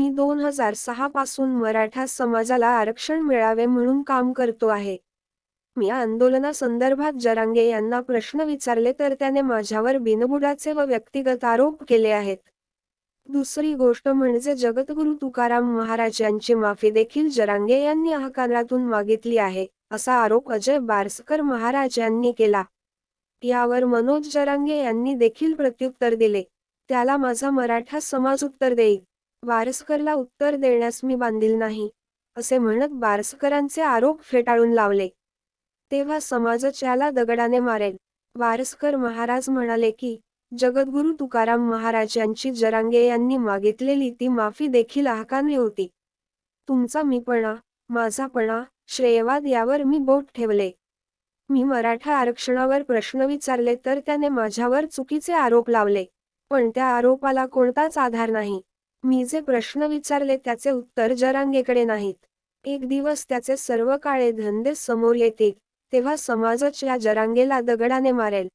मी दोन हजार सहा पासून मराठा समाजाला आरक्षण मिळावे म्हणून काम करतो आहे. मी या आंदोलनासंदर्भात जरांगे यांना प्रश्न विचारले तर त्याने माझ्यावर बिनबुडाचे व व्यक्तिगत आरोप केले आहेत. दुसरी गोष्ट म्हणजे जगद्गुरु तुकाराम महाराज यांची माफी देखील जरांगे यांनी अहकारातून मागितली आहे असा आरोप अजय बारसकर महाराज यांनी केला. यावर मनोज जरांगे यांनी देखील प्रत्युत्तर दिले. त्याला माझा मराठा समाज उत्तर देईल. बारसकरला उत्तर देण्यास मी बांधील नाही असे म्हणत बारसकरांचे आरोप फेटाळून लावले. तेव्हा समाजच याला दगडाने मारेल. वारसकर महाराज म्हणाले की जगद्गुरु तुकाराम महाराज यांची जरांगे यांनी मागितलेली ती माफी देखील आकांनी होती. तुमचा मीपणा माझापणा श्रेयवाद यावर मी बोट ठेवले. मी मराठा आरक्षणावर प्रश्न विचारले तर त्याने माझ्यावर चुकीचे आरोप लावले. पण त्या आरोपाला कोणताच आधार नाही. मी जे प्रश्न विचारले त्याचे उत्तर जरांगेकडे नाहीत. एक दिवस त्याचे सर्व काळे धंदे समोर येतील तेव्हा समाजच या जरांगेला दगडाने मारेल.